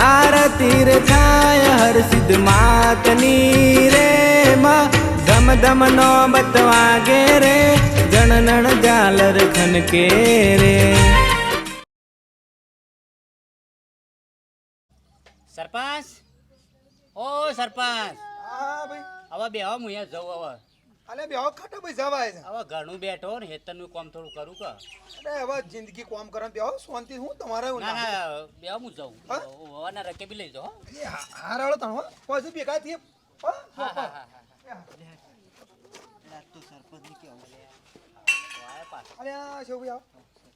આરતી રે થાય હર સિદ્ધ માતની રે માં. ધમ ધમ નો બતવાગે રે જણનણ ઝાલર ખનકે રે. સરપંચ? ઓ સરપંચ. હા ભાઈ. હવે બે હું અહીંયા જઉં હવે. અલે બે ખાટા પૈસા ભાઈ જવાય છે. હવે ઘણું બેઠો ને હેતરનું કામ થોડું કરું કા. અરે હવે જિંદગી કોમ કરન બે શાંતિ હું તમારે ના ના ના બે હું જાઉં. હા? હવાના રકે બી લઈ હો. એ હા- હાર હાલો તણ હો. પાછું ભેગા થઈએ. હો? હા હા હા હા. અરે આ શેવ ભાઈ આવો.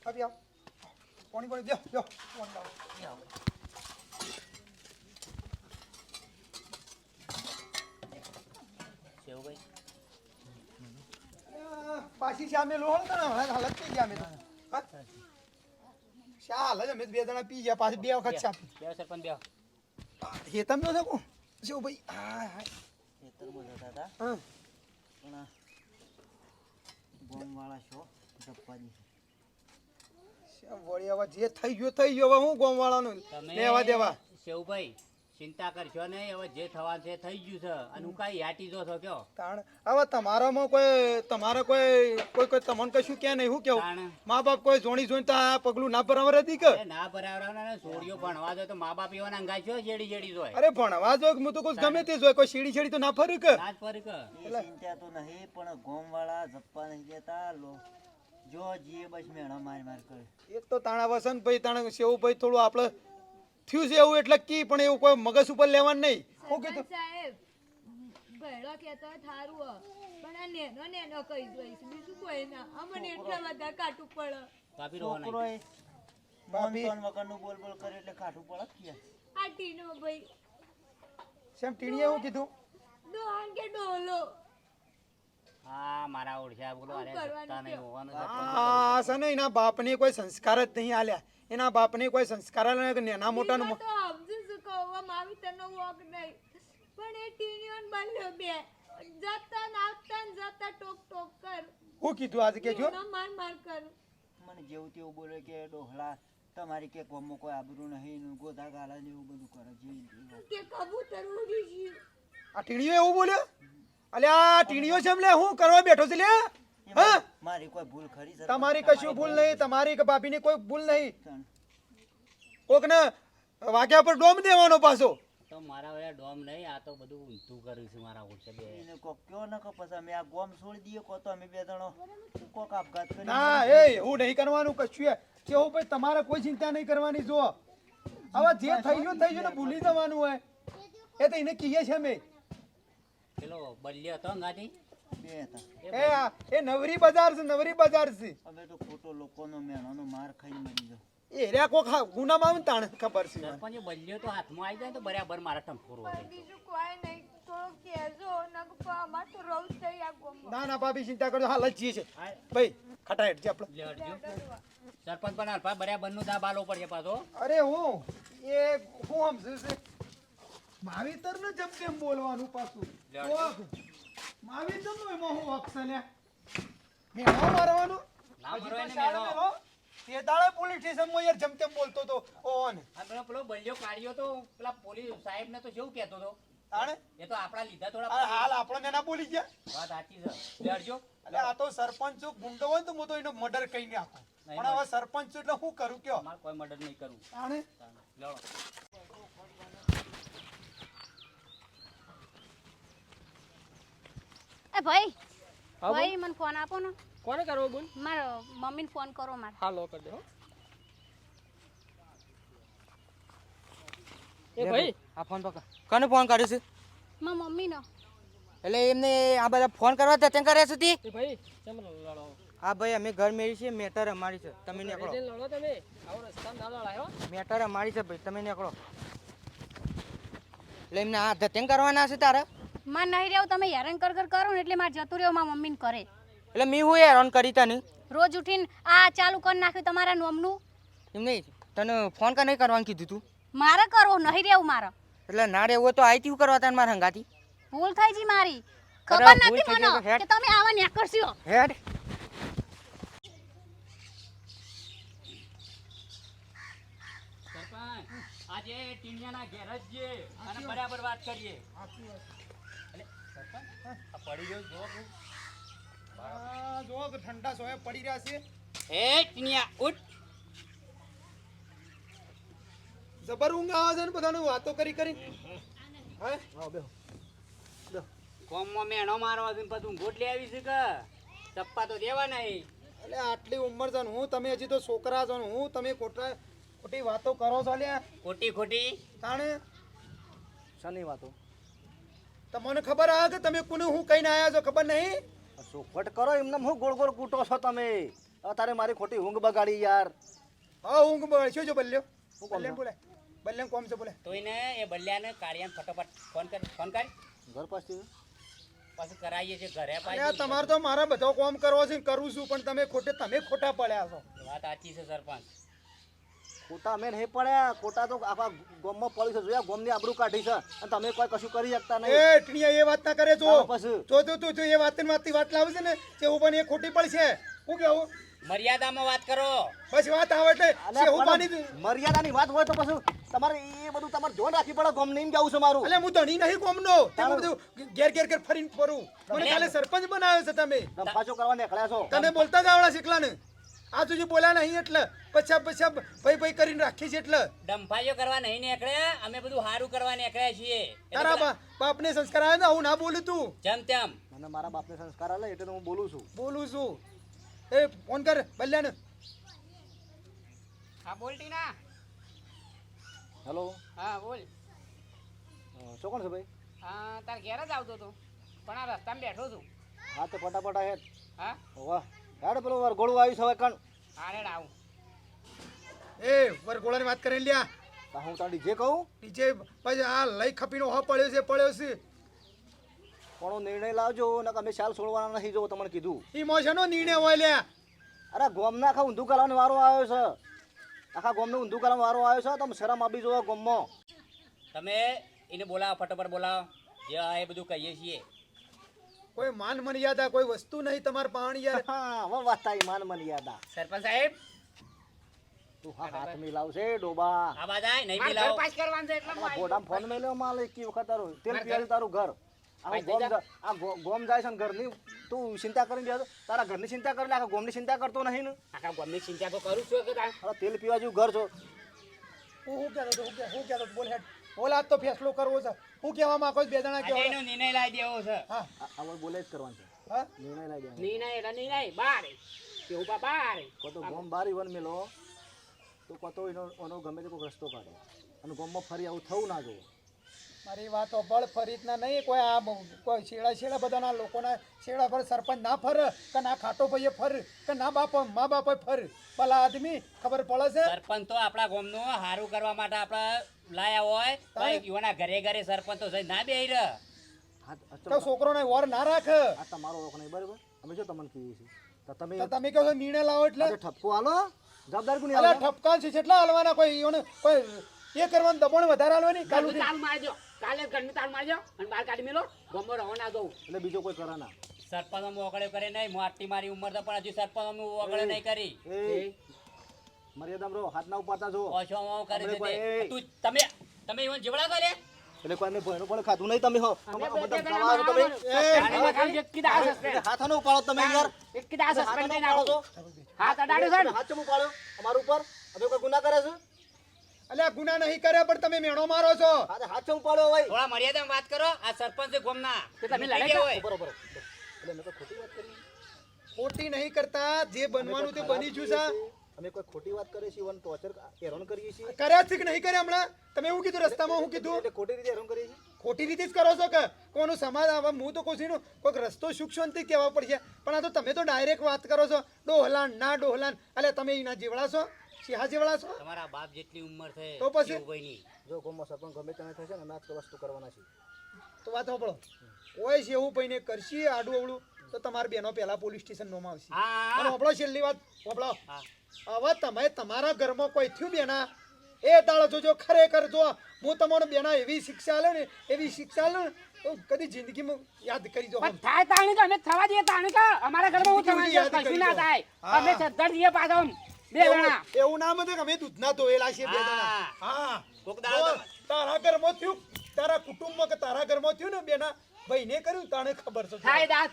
આવી આવ. પાણી પાણી દે દે પાણી લાવ. શેવભાઈ અરે, પાછી સામે લો હો તને હમણાં હાલત થઈ ગયા અમે તો. હા? શા હાલત અમે તો બે જણા પી ગયા પાછી બે વખત શા બે સરપંચ બે. હે તમે તો શકો શેવ ભાઈ? હા હા. ખેતરમાં જતા હતા? હા. પણ ગોમવાળા છો ધપ્પાજી શેવ વળી હવે જે થઈ ગયું થઈ ગયો. હવે હું ગોમવાળાનું? લેવા દેવા. શેવભાઈ ચિંતા કરશો નહીં હવે જે થવાનું છે થઈ ગયું છે. અને હું કાંઈ યાટી જો છો કયો? તાણ હવે તમારામાં કોઈ તમારે કોઈ કોઈ કોઈ તમને કશું કે નહીં હું કેવું? મા બાપ કોઈ જોણી જોઈને તો આ પગલું ના ભરાવર હતી કે? ના બરાબર ને છોડીઓ ભણવા જો તો મા બાપ એવા અંગાઈ છો જેડી જેડી જોય? અરે ભણવા જો હું તો કોઈ ગમે તે જોય કોઈ સીડી સીડી તો ના ફરી કે? ના ફરી કે. ચિંતા તો નહીં પણ ગોમવાળા જપ્પા નહીં દેતા લો. જો જીએ બસ મેળો માર માર કરે એક તો તાણા વસન ભાઈ તાણા સેવું ભાઈ થોડું આપણે થયું છે એવું એટલે કી પણ એવું કોઈ મગજ ઉપર લેવાનું નહીં. હું કીધું સાહેબ ભેળો હોય થારું પણ આ નેનો નેનો કહી દઈશ બીજું કોઈ ના. અમને એટલા બધા કાટું પડે. કાપી રહો નહીં છોકરો એ ભાભી. મોન વગરનું બોલ બોલ કરે એટલે ખાટું પડે કે. આ ટીનો ભાઈ. સેમ ટીણીએ એવું કીધું? ડોહાન કે ડોલો. હા મારા ઓળખ્યા બોલો. અરે કરવાનું સત્તા નહીં હોવાનું છે. આ ને એના બાપને કોઈ સંસ્કાર જ નહીં આલ્યા. એના બાપને કોઈ સંસ્કાર કે નાના મોટા નું માવી તનો વોક નહીં. પણ એ ટીનીઓન બલ્યો બે. જતા આવતા ને જતા ટોક ટોક કર. હું કીધું આજે કેજો ટીનો માર માર કર. મને જેવું તેવું બોલે કે ડોહલા તમારી કે ગોમમાં કોઈ આબરૂ નહીં ને ગોધા ગાલા ને એવું બધું કરે જે કે કબૂતર ઉડી ગયું. આ ટીણીઓ એવું બોલ્યો? અલ્યા આ ટીણીઓ છે એમ લે હું કરવા બેઠો છે લે. હા? મારી કોઈ ભૂલ ખરી સર? તમારી કશું ભૂલ નહીં તમારી કે ભાભીની કોઈ ભૂલ નહીં. કોક કોકને વાગ્યા પર ડોમ દેવાનો પાછો. તો મારા વડે ડોમ નહીં આ તો બધું ઊંધું કર્યું છે મારા ઓળખે બે. એને કોક કયો ન કો પછી અમે આ ગોમ છોડી દઈએ કો તો અમે બે જણો. કોક આપઘાત કરી ના એ એવું નહીં કરવાનું કશું એ. કેવું ભાઈ તમારે કોઈ ચિંતા નહીં કરવાની જો હવે જે થઈ ગયું થઈ ગયું ને ભૂલી જવાનું હોય. એ તો એને કહીએ છે અમે. પેલો બલ્યો હતો અંગાથી બે હતા એ એ નવરી બજાર છે નવરી બજાર છે. અમે તો ખોટો લોકોનો મેણાનો માર ખાઈને મરી ગયો એ રે કોક હા ગુનામાં આવે તાણ ખબર છે. સરપંચ એ બલ્યો તો હાથમાં આવી જાય ને તો બરાબર મારા ટંફોર બીજું કોઈ નહીં ના ના ભાભી ચિંતા કરજો. હાલ જ છે ભાઈ ખટા હેઠ છે આપણે સરપંચ પણ અલ્પા બરાબરનું દાબ આલો પડશે પાછો. અરે હું? એ હું સમજુ છે? માવીતર ને જેમ તેમ બોલવાનું પાછું. માવીતરનું એમાં હું હક છે લ્યા મેળો મારવાનું? ના હજી મરો તો એને શાળા મેળો. મેળો. તે દાડે પોલીસ સ્ટેશનમાં યાર જેમ તેમ બોલતો તો ઓન આ પેલો પેલો બલ્યો કાઢ્યો તો પેલા પોલીસ સાહેબ ને તો જેવું કહેતો તાણે? એ તો આપણા લીધા થોડા હાલ આપણે ના બોલી ગયા? વાત સાચી છે. એટલે આ તો સરપંચ ગુંડો હોય ને તો હું તો એનો મર્ડર કહી નાખું નહીં, પણ હવે સરપંચ એટલે હું કરું કયો? મારે કોઈ મર્ડર નહીં કરું તાણે? એ ભાઈ? ભાઈ મને ફોન આપો ને. કોને કરવો બોલ? મારો મમ્મીને ફોન કરો મારે. હાલો કરી દે હો. એ ભાઈ? આ ફોન પકડ. કોને ફોન કર્યો છે? મારા મમ્મીનો. એટલે એમને આ બધા ફોન કરવા હતા ત્યાં કર્યા સુધી? એ ભાઈ કેમ લડો? હા ભાઈ અમે ઘર મેળી છે મેટર અમારી છે. તમે નીકળો. એટલે લડો તમે. આવો રસ્તા ના લડાયો મેટર અમારી છે ભાઈ તમે નીકળો. એટલે એમને આ ધતિંગ કરવાના છે તારે? માં નહીં રહેવું તમે હેરાન કર કર કરો ને એટલે મારે જતું રહેવું મારા મમ્મીને કરે એટલે મેં હું હેરાન કરી તને? રોજ ઉઠીને આ ચાલુ કરી નાખ્યું તમારા નોમનું. એમ નહીં તને ફોન કા નહીં કરવાનું કીધું તું? મારે કરવો નહીં રહેવું મારે. એટલે ના રહેવું તો તો તું કરવા તને મારા હંગાતી ભૂલ થઈ જી મારી. ખબર નથી મને. કે તમે આવા ન્યા કરશો હેડ આજે ટીનિયાના ઘેર જ અને બરાબર વાત કરીએ. પડી ગયો જો. જો ઠંડા સોયા પડી રહ્યા છે. એ ટીનિયા ઉઠ. જબર ઊંઘ આવે છે ને બધાને વાતો કરી કરી. હે? કોમમાં મેણો મારવા છે પાછું ગોટલી આવી છે કે? ચપ્પા તો દેવા નહીં. એટલે આટલી ઉંમર છે ને હું તમે હજી તો છોકરા છો ને હું તમે ખોટા ખોટી વાતો કરો છો લ્યા ખોટી ખોટી. તાણે? શાની વાતો? તમને ખબર આ કે તમે કોને હું કહીને આયા છો? ખબર નહીં? ચોખવટ કરો એમને હું ગોળ ગોળ કૂટો છો તમે? તારે મારી ખોટી ઊંઘ બગાડી યાર. હા ઊંઘ બળશો જો બલ્યો? હું બલ્યાને બોલે. બલ્યાને કોમ છે બોલે. તો એને એ બલ્યાને કાર્યાને ફટાફટ ફોન કર ફોન કર. ઘર પાસે પછી કરાવીએ છીએ ઘરે અરે પાછી તમારે તો મારા બધો કોમ કરવો છે ને કરું છું પણ તમે ખોટે તમે ખોટા પડ્યા છો. વાત સાચી છે સરપંચ. ખોટા મેં નહીં પડ્યા ખોટા તો આખા ગોમમાં પડી છે. જોયા ગોમની આબરૂ કાઢી છે. અને તમે કોઈ કશું કરી શકતા નહીં. એ ટીણીયા એ વાત ના કરે છો પછી. જો જો તું જો એ વાત ને વાતની વાત લાવે છે ને તે ઉપર એ ખોટી પડશે. હું કેવું? મર્યાદામાં વાત કરો. બસ વાત આવે એટલે પાણી મર્યાદાની વાત હોય તો પછી તમારે એ બધું તમારે જોન રાખી પડે. ગોમ નહીં જવું છે મારું? એટલે હું ધણી નહીં કોમનો નો હું બધું ઘેર ઘેર ઘેર ફરીને ફરું. મને કાલે સરપંચ બનાવ્યો છે તમે. પાછો કરવા નીકળ્યા છો. તમે બોલતા જ આવડા શીખલા ને આ તું બોલા નહીં એટલે. પછા પછા ભાઈ ભાઈ કરીને રાખી છે એટલે. ડંફાઈઓ કરવા નહીં નીકળ્યા. અમે બધું સારું કરવા નીકળ્યા છીએ. તારા બાપને સંસ્કાર આવે ને હું ના બોલું તું? જેમ તેમ. મને મારા બાપને સંસ્કાર આવે એટલે હું બોલું છું. બોલું છું. એ ફોન કર બલ્યાને. હા બોલટી ના હેલો. હા બોલ. શું કોણ છે ભાઈ? હા તાર ઘેર જ આવતો હતો. પણ આ રસ્તામાં બેઠો છું. હા તો ફટાફટ હેડ હા? વાહ. હેડ પેલું વરઘોડું આવ્યું છે હવે કણ. આરે આવું. એ વરઘોડાની વાત કરીને લ્યા. તો હું તારી જે કહું? નીચે પછી આ લઈ ખપીનો હો પડ્યો છે પડ્યો છે. પણ નિર્ણય લાવજો ને અમે શાલ છોડવાના નથી જો તમને કીધું. ઇમોશનનો નિર્ણય હોય લ્યા. અરે ગોમને આખા ઊંધું કરવાનો વારો આવ્યો છે. આખા ગોમને ઊંધું કરવાનો વારો આવ્યો છે તમે શરમ આપી જોવો ગોમમાં. તમે એને બોલાવો ફટાફટ બોલાવો. જે આ એ બધું કહીએ છીએ. કોઈ માન મર્યાદા કોઈ વસ્તુ નહીં તમારે પાણી યાર. હા હવે વાત તારી માન મર્યાદા સરપંચ સાહેબ. તું હા હાથ મિલાવશે ડોબા. હા બાજાય નહીં મિલાવો. આ ગોડામ ફોન મેલ્યો માલ એક વખત તારું. તેલ પીલ તારું ઘર. આ ગોમ આ ગોમ જાય છે ને ઘરની. તું ચિંતા કરીને જાય તારા તારા ઘરની ચિંતા કરીને આખા ગોમની ચિંતા કરતો નહીં ને. આખા ગામની ચિંતા તો કરું છું કે તાર તેલ પીવા જેવું ઘર છો. હું હું કહેતો હું કે- હું કહેતો હતો, બોલ હેડ. આજ તો ફેસલો કરવો છે. હું કહેવા માંગો બે જણા આજે એનો નિર્ણય લાવી દેવો છે. હા. આ બોલે જ કરવાનું છે. હા? નિર્ણય લાવી દેવો નિર્ણય એટલે નિર્ણય બાર. કેવું પા બાર. કો તો ગોમ બારી વન મેલો તો કો તો એનો એનો ગમે તે કોઈ રસ્તો કાઢે. અને ગોમમાં ફરી આવું થવું ના જોવું. મારી વાત બળ ફરીતના નહીં કોઈ આ કોઈ છેડા છેડા બધાના લોકોના છેડા પર સરપંચ ના ફર કે ના ખાટો ભાઈએ ફર કે ના બાપ મા બાપ ફર. ભલા આદમી ખબર પડે છે? સરપંચ તો આપણા ગામનું સારું કરવા માટે આપણે લાયા હોય. ભાઈ યુવાના ઘરે ઘરે સરપંચ તો જઈ ના બેહી રહ. હા તો છોકરો ને છોકરોને વર ના રાખ. આ તમારો ઓળખ નહીં બરાબર? અમે શું તમને કહીએ છીએ? તો તમે તો તમે કહો છો નિર્ણય લાવો એટલે? ઠપકો આલો જવાબદાર કોની ઠપકા છે કેટલા હાલવાના કોઈ કોઈ એ કરવાનું દબાણ વધારે હાલવાની કાલુ તાલ મારજો. કાલે ઘરનું તાલ મારજો અને બહાર કાઢી મેલો. ગમો રહો ના દઉં એટલે બીજો કોઈ કરા ના. સરપંચ મોકળે કરે નહીં. હું મારી ઉંમર તો પણ હજુ સરપંચ મોકળે નહીં કરી. મર્યાદા મર્યાદામાં હાથ ના ઉપાડતા છો ઓછો મોં કરી આપણે તું તમે તમે ઈવન જેવડા કરે એટલે કોઈ અમે ભોયનું પણ ખાધું નહીં તમે હો. અમે બધા ખાવા તમે. એટલે હાથ ન ઉપાડો તમે યાર. હાથ અડાડ્યો છે ને? હાથ ચમ ઉપાડ્યો? અમાર ઉપર? અમે કોઈ ગુના કરે છે? અલ્યા ગુના નહીં કર્યા પણ તમે મેણો મારો છો. અરે હાથો ઉપાડો હોય થોડા મર્યાદા વાત કરો આ સરપંચ છે ગામના તમે લડાઈ હોય. બરોબર એટલે મેં તો ખોટી વાત કરી. ખોટી નહીં કરતા જે બનવાનું તે બની ગયું છે અમે કોઈ ખોટી વાત કરીએ છીએ વન ટોર્ચર હેરાન કરીએ છીએ? કર્યા છે કે નહીં કર્યા હમણાં? તમે એવું કીધું રસ્તામાં હું કીધું. એટલે ખોટી રીતે હેરાન કરીએ છીએ? ખોટી રીતે જ કરો છો કે? કોનો સમાજ આવા હું તો કોશીનો કોઈક રસ્તો સુખ શાંતિ કહેવા પડશે. પણ આ તો તમે તો ડાયરેક્ટ વાત કરો છો. ડોહલાન ના ડોહલાન. એટલે તમે એના જીવડા છો? છો? તમારા બાપ જેટલી ઉંમર છે તો પછી? એવું નહીં. જો ગોમમાં સરપંચ ગમે તેને થશે ને અમે આ વસ્તુ કરવાના છીએ. તો વાત સાંભળો. કોઈ છે એવું પૈને કરશી આડું અવળું તો તમારી બેનો પહેલા પોલીસ સ્ટેશન નોમાં આવશે. અને સાંભળો છેલ્લી વાત સાંભળો. હવે તમે તમારા ઘરમાં કોઈ થયું બેના? એ દાડો જોજો ખરેખર જો હું તમારો બેના એવી શિક્ષા આલે ને એવી શિક્ષા આલે ને તો કદી જિંદગીમાં યાદ કરી જો થાય તાણી તો અમે થવા દઈએ તાણી અમારા ઘરમાં હું થવા યાદ કશું ના થાય. અમે સદ્ધર દઈએ પાછો. બે જણા. એવું નામ હતું કે અમે દૂધના ધોયેલા છે બે જણા. હા. કોક દાડો જો, તારા ઘરમાં થયું તારા કુટુંબમાં કે તારા ઘરમાં થયું ને બેના ભાઈને કર્યું તાણે ખબર છે. થાય દાંત.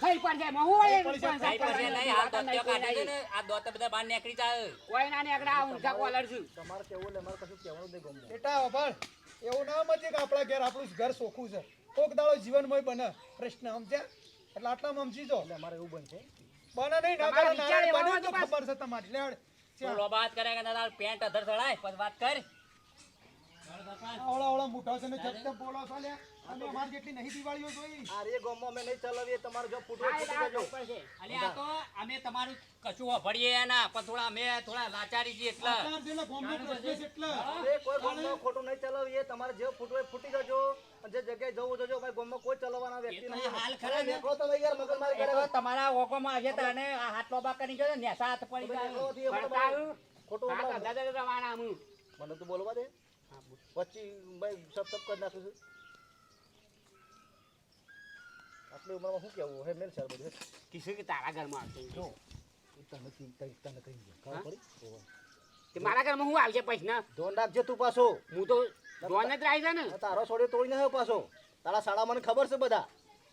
થઈ પણ જાય. મહુ જાય, થઈ પણ જાય. નહીં આ દોત્યો કાઢે. ને આ દોત બધા બહાર નીકળી જાય. કોઈ ના નીકળા હું કા કોલર છું. તમારે કેવું લે મારે કશું કહેવાનું નહીં ગમતું બેટા અભણ એવું નામ છે કે આપણા ઘેર આપણું ઘર સોખું છે. કોક દાડો જીવનમય બને. પ્રશ્ન સમજ્યા? એટલે આટલામાં સમજી જો એટલે અમારે એવું બનશે. બને નહીં ના કરે વિચાર એવો તો ખબર છે તમારી. વાત કરે કે તાર પેન્ટ અધર ચડાય પછી વાત કર. ઓળો આવડા મોટા છે ને જગતે બોલો છો લ્યા અને અમાર જેટલી નહીં દિવાળીઓ જોઈ. અરે રે અમે નહીં ચલાવીએ તમારો જો ફૂટવો તો જજો અલે આ તો અમે તમારું કશું વાપરીએ ના પણ થોડા અમે થોડા લાચારી જી એટલે. એટલે ગોમનો પ્રશ્ન છે એટલે. અરે કોઈ ગામમાં ખોટું નહીં ચલાવીએ તમારે જે ફૂટવું ફૂટી જજો. જે જગ્યાએ જવું જજો ભાઈ ગામમાં કોઈ ચલાવવાના વ્યક્તિ નહીં. હાલ ખરા દેખો તમે યાર મગજમારી મારી કરે. તમારા ઓકોમાં હશે તને આ હાથ લોબા કરી ગયો ને હાથ પડી ગયો ખોટું હાથ રવાના હું. મને તો બોલવા દે. પછી ભાઈ સબ સબ કરી નાખું છું. આટલી ઉંમરમાં શું કેવું હે મેલ સર બધું કિશોર કે તારા ઘરમાં આવશે જો તને કહી તને દે ખબર પડી તે મારા ઘરમાં હું આવશે પછી ના ધોન રાખજે તું પાછો હું તો જોન જ રાઈ ને તારો છોડ્યો તોડી નાખ્યો પાછો તારા શાળા મને ખબર છે બધા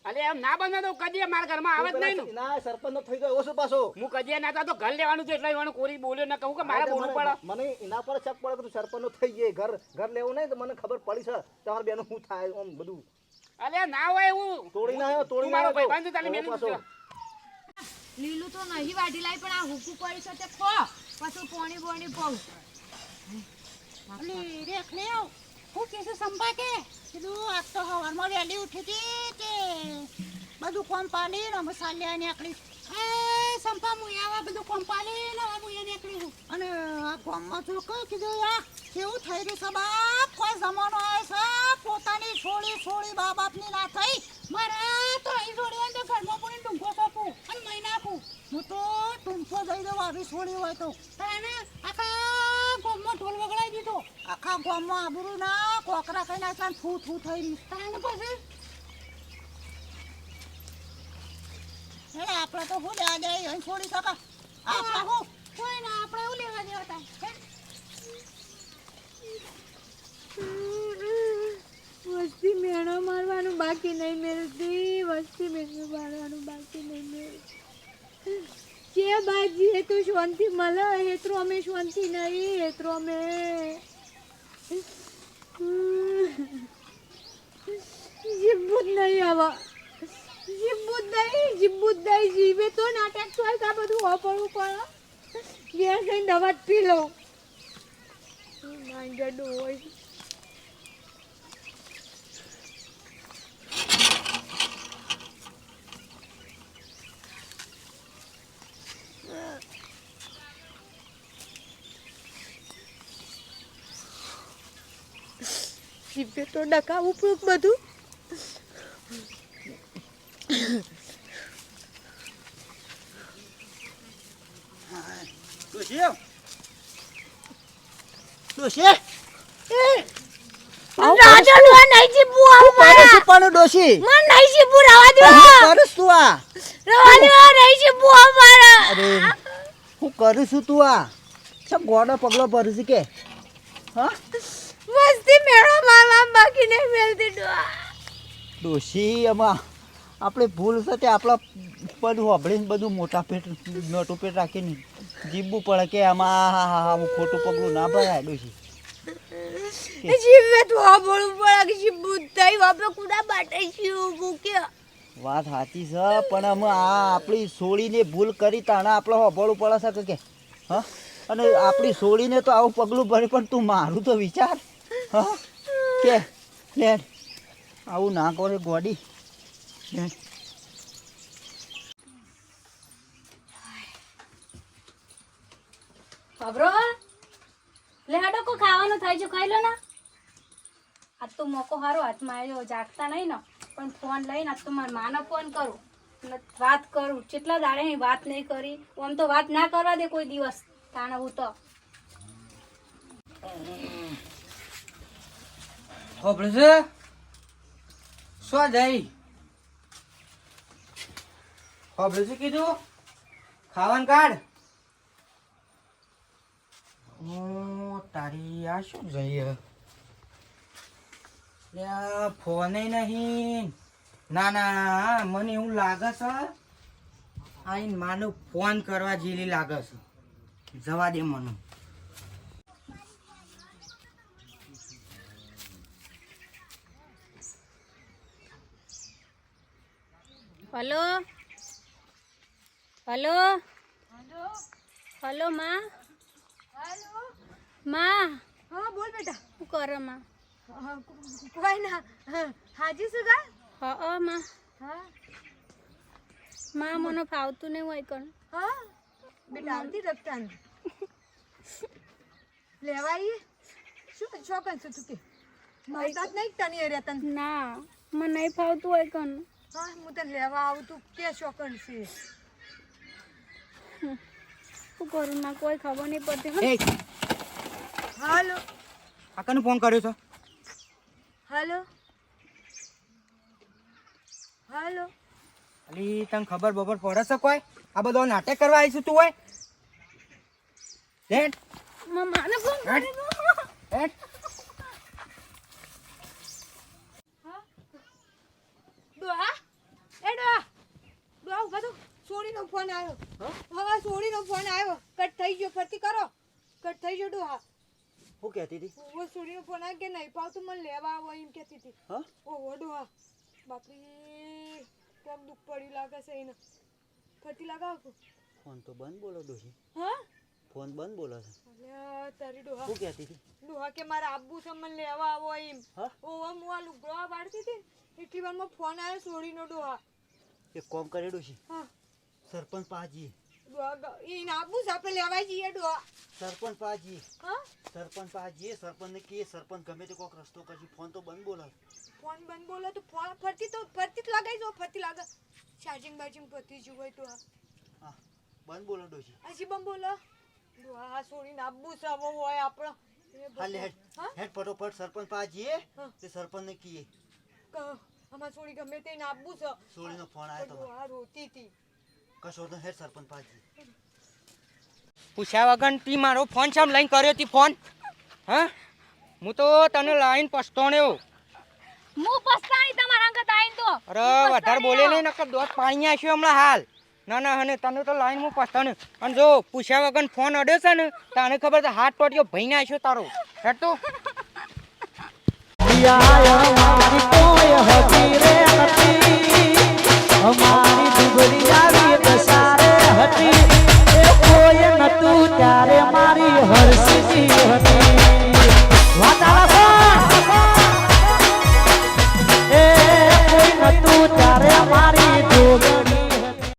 અલે એમ ના બને તો કદી મારા ઘરમાં આવે જ નહીં ને. ના સરપંચ નો થઈ ગયો એવો શું પાછો હું કદી ના તો ઘર લેવાનું છે એટલે એવાનું કોરી બોલ્યો ના કહું કે મારે બોલવું પડે મને- મને એના પર શક પડે કે તું સરપંચ નો થઈ ગયે ઘર ઘર લેવું નહીં તો મને ખબર પડી છે તમારા બેનો હું થાય આમ બધું અલે ના હોય એવું. તોડી ના આવ્યો તોડી મારો ભાઈબંધ છે, તારે આવ્યો મેલું પાછો. છે. લીલું તો નહીં વાઢી લાવી પણ આ હુકું પડ્યું છે તે ખો. પછી પોણી બોણી પાઉં અલી રેખલે આવ. હું કીધું સંપા કે? કીધું આજ તો સવારમાં વહેલી ઉઠી હતી કે બધું કોમ પાલી ને અમે સાલ્યા નીકળી. એ સંપા હું આવા બધું કોમ પાલી ને નીકળી છું અને આ કોમ જો કહું કીધું આ કેવું થઈ રહ્યું છે બાપ? કોઈ જમાનો આવે છે? છોડી છોડી બા બાપની ના થઈ. મારે તો અહીં છોડી હોય તો ઘરમાં પૂરી ટૂંકો સોંપું અને મહી નાખું. હું તો ટૂંકો જઈ દઉં આવી છોડી હોય તો. એને આખા ગામમાં ઢોલ વગડાઈ દીધો. આખા ગામમાં આબરૂ ના કોકરા કઈ નાખતા થૂ થૂ થઈ તાને પછી? એટલે આપણે તો શું લેવા જાય અહીં છોડી શકા આપણે શું કોઈ ના આપણે એવું લેવા દેવા તા હે? વસ્તી મેણો મારવાનું બાકી નહીં મેળતી વસ્તી મેળવી બાળવાનું બાકી નહીં મેળતી જે બાજી એ તો શાંતિ મળે હેતરો અમે શાંતિ નહીં હેતરો અમે. જીવવું જ નહીં આવા. જીવવું નહીં જીવવું નહીં જીવે તો નાટક તો બધું વાપરવું પડે. ઘેર જઈને દવા પી લઉં માંગડું હોય. જીભે તો ડકાવું પડું બધું ડોશી ડોશી રાજા લો નહીં જીવવું આવું મારે પણ ડોશી? મને નહીં જીવવું રવા દો! કરું તું આ? રવા દો નહીં જીવવું આવું મારે અરે હું કરું છું તું આ? સબ ગોડો પગલો ભરું છું કે. હા? મસ્તી મેળો મારવા બાકી નહીં મેળતી ડોહા ડોશી આમાં આપણે ભૂલ સાથે આપણા બધું હોબળીને બધું મોટા પેટ મોટું પેટ રાખીને જીવવું પડે કે આમાં હા હા હા હું ખોટું પગલું ના ભરાય ડોશી. જીવે તો બોલવું પડે કે જીવવું થઈ આપણે કુડા બાટે જીવ મૂક્યો? વાત સાચી છે પણ અમે આ આપણી સોળીને ભૂલ કરી તાણે આપણે હોબળું પડે છે કે હા? અને આપણી સોળીને તો આવું પગલું ભરે પણ તું મારું તો વિચાર. હા? કે લે આવું ના કરે ગોડી. લે ખબરો લે હડો કો ખાવાનું થાય છે, ખાઈ લો ને. આ તો મોકો હારો, હાથમાં આવ્યો જાગતા નહીં ને. પણ ફોન લઈને આજ તો મારા માને ફોન કરું. વાત કરું. કેટલા દાડે વાત નહીં કરી, આમ તો વાત ના કરવા દે કોઈ દિવસ. તાણે તો. હોબળે છે શું જાય હોબળે છે કીધું ખાવાનું કાઢ ઓ તારી આ શું જઈએ લે આ ફોને નહીં ના ના મને એવું લાગે છે આઈને માનું ફોન કરવા જેલી લાગે છે જવા દે મને હલો? હલો? હલો માં? માં? હા બોલ બેટા. હું કરો માં? કોઈ ના. હાજી શું કા? હા માં. હા. માં મને ફાવતું નહીં હોય કણ. હા? બેટા આવતી રફતાન. લેવા આવીએ? શું શોકન છું તું કે? મારી જ નહીં તને રહેતા ના મને નહીં ફાવતું હોય કણ. હા હું તને લેવા આવું તું. કે શોકન છે? શું કરું ના કોઈ ખબર નહીં પડતી. હાલો. આ કને ફોન કર્યો છે. હાલો. હાલો. અલી તને ખબર બબર પડે છે કોઈ? આ બધો નાટક કરવા આવીશું તું હોય હેટ મમ્માને ફોન કરી હેટ ડોહા એ ડોહા ડોહા ઊભા તો સોડીનો ફોન આવ્યો. હા સોડીનો ફોન આવ્યો. કટ થઈ ગયો. ફરતી કરો. કટ થઈ ગયો ડોહા. હું કહેતી હતી? ઓવો સોડીનો ફોન આવ્યો કે નહીં? પાવતું મને લેવા આવો એમ કહેતી હતી. હા? ઓવો ડોહા. બાપરી પગ દુખ પડ્યું લાગે છે એને? ફરતી લગાવો ફોન તો બંધ બોલો ડોશી હા? ફોન બંધ બોલો છે. તારી ડોહા. શું કહેતી હતી? ડોહા કે મારા આબુ છે મને લેવા આવો એમ. હા? ઓવો હું આ લુગડો વાળતી હતી. એટલી વારમાં ફોન આવ્યો સોડીનો ડોહા. એક કોમ કરે છે હા. સરપંચ પાજી. ડોહા ગ- એને આબુ આપણે લેવા જઈએ સરપંચ પાજી. હા? સરપંચ પાજી સરપંચ ને કે સરપંચ ગમે તે કોક રસ્તો કરજી ફોન તો બંધ બોલો ફોન બંધ બોલો તો ફોન ફરતી તો ફરતી જ લગાઈ જો ફરતી લાગે. ચાર્જિંગ બાર્જિંગ પતી જ હોય તો. હા બંધ બોલો ડોજી હજી બંધ બોલો. આ છોડીને આબુ સાવો હોય આપણો. હાલે હેડ. હેડ ફટોફટ સરપંચ પાજી હા. તે સરપંચ ને કીએ અમાર છોડી ગમે તે આબુ છે. સોળીનો ફોન આવ્યો તો આ રોતી હતી કશો તો સરપંચ પાછી પૂછ્યા વગર તી મારો ફોન છે લઈને કર્યો તી ફોન? હા? હું તો તને લાઈન પસ્તાણ્યો. હું પસ્તાણી તમારા અંગત આઈન તો. અરે વધાર બોલે નહીં નકર દોત પાણી આશ્યો હમણાં હાલ. ના ના અને તને તો લાઈન હું પસ્તાણ્યો. અને જો પૂછ્યા વગર ફોન અડે છે ને તને ખબર છે હાથ ટોટ્યો ભઈને આશ્યો તારો. હેડ તું. અમારી કોઈ હતી રે નથી અમારી Thank you.